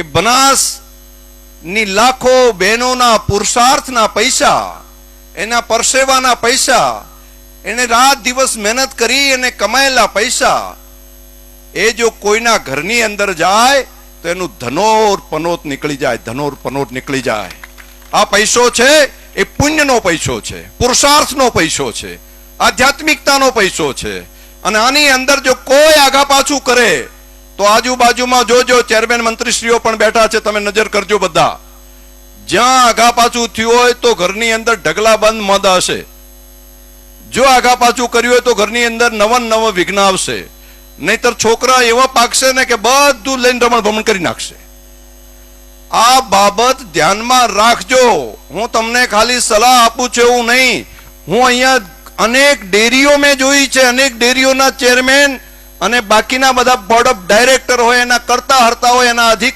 કે બનાસની લાખો બહેનોના પુરુષાર્થના પૈસા, એના પરસેવાના પૈસા, એને રાત દિવસ મહેનત કરી અને કમાયેલા પૈસા, એ જો કોઈના ઘરની અંદર જાય, તો એનું ધનોર પનોત નીકળી જાય, ધનોર પનોત નીકળી જાય. આ પૈસો છે, એ પુણ્યનો પૈસો છે, પુરુષાર્થનો પૈસો છે, આધ્યાત્મિકતાનો પૈસો છે. અને આની અંદર જો કોઈ આગા પાછું કરે તો આજુબાજુમાં જોજો ચેરમેન મંત્રીશ્રીઓ પણ બેઠા છે, તમે નજર કરજો બધા. જ્યાં આઘા પાછું થયું હોય તો ઘરની અંદર ઢગલા બંધ મદ હશે. જો આગા પાછું કર્યું હોય તો ઘરની અંદર નવન નવ વિઘ્ન આવશે. નહીતર છોકરા એવા પાકશે ને કે બધું લઈને રમણ ભમણ કરી નાખશે. આ બાબત ધ્યાનમાં રાખજો. હું તમને ખાલી સલાહ આપું છું એવું નહીં. હું અહીંયા અનેક ડેરીઓ મેં જોઈ છે. અનેક ડેરીઓના ચેરમેન અને બાકીના બધા બોર્ડ ઓફ ડાયરેક્ટર હોય એના કરતા હરતા હોય એના અધિકારી